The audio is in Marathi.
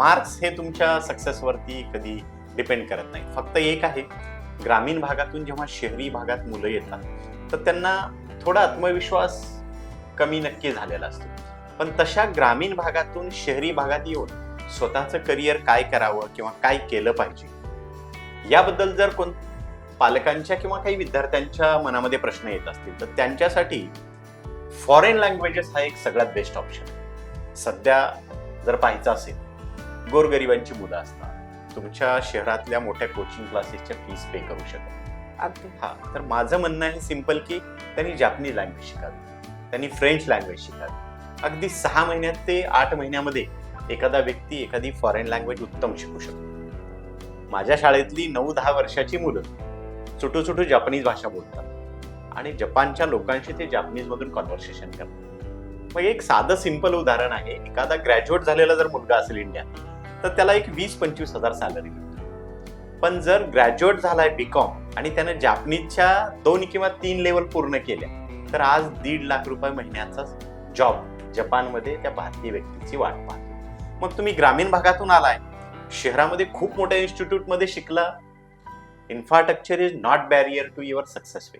मार्क्स हे तुमच्या सक्सेसवरती कधी डिपेंड करत नाही. फक्त एक आहे ग्रामीण भागातून जेव्हा शहरी भागात मुलं येतात तर त्यांना थोडा आत्मविश्वास कमी नक्की झालेला असतो. पण तशा ग्रामीण भागातून शहरी भागात येऊन स्वतःचं करिअर काय करावं किंवा काय केलं पाहिजे याबद्दल जर कोण पालकांच्या किंवा काही विद्यार्थ्यांच्या मनामध्ये प्रश्न येत असतील तर त्यांच्यासाठी फॉरेन लँग्वेजेस हा एक सगळ्यात बेस्ट ऑप्शन सध्या जर पाहायचं असेल गोरगरिबांची मुलं असतात. तुमच्या शहरातल्या मोठ्या कोचिंग क्लासेसच्या फीस पे करू शकत अगदी. हा तर माझं म्हणणं आहे सिंपल की त्यांनी जापनीज लँग्वेज शिकावी. त्यांनी फ्रेंच लँग्वेज शिकावी. अगदी सहा महिन्यात ते आठ महिन्यामध्ये एखादा व्यक्ती एखादी फॉरेन लँग्वेज उत्तम शिकू शकतो. माझ्या शाळेतली नऊ दहा वर्षाची मुलं चुटू चुटू जपानीज भाषा बोलतात. आणि जपानच्या लोकांशी ते जापनीज मधून कॉन्व्हर्सेशन करतात. मग एक साधं सिंपल उदाहरण आहे. एखादा ग्रॅज्युएट झालेला जर मुलगा असेल इंडियात तर त्याला एक वीस पंचवीस हजार सॅलरी मिळते. पण जर ग्रॅज्युएट झालाय बीकॉम आणि त्यानं जापनीजच्या दोन किंवा तीन लेवल पूर्ण केल्या तर आज दीड लाख रुपये महिन्याचा जॉब जपानमध्ये त्या भारतीय व्यक्तीची वाट पाहतो. मग तुम्ही ग्रामीण भागातून आलाय शहरामध्ये खूप मोठ्या इन्स्टिट्यूटमध्ये शिकला infrastructure is not barrier to your success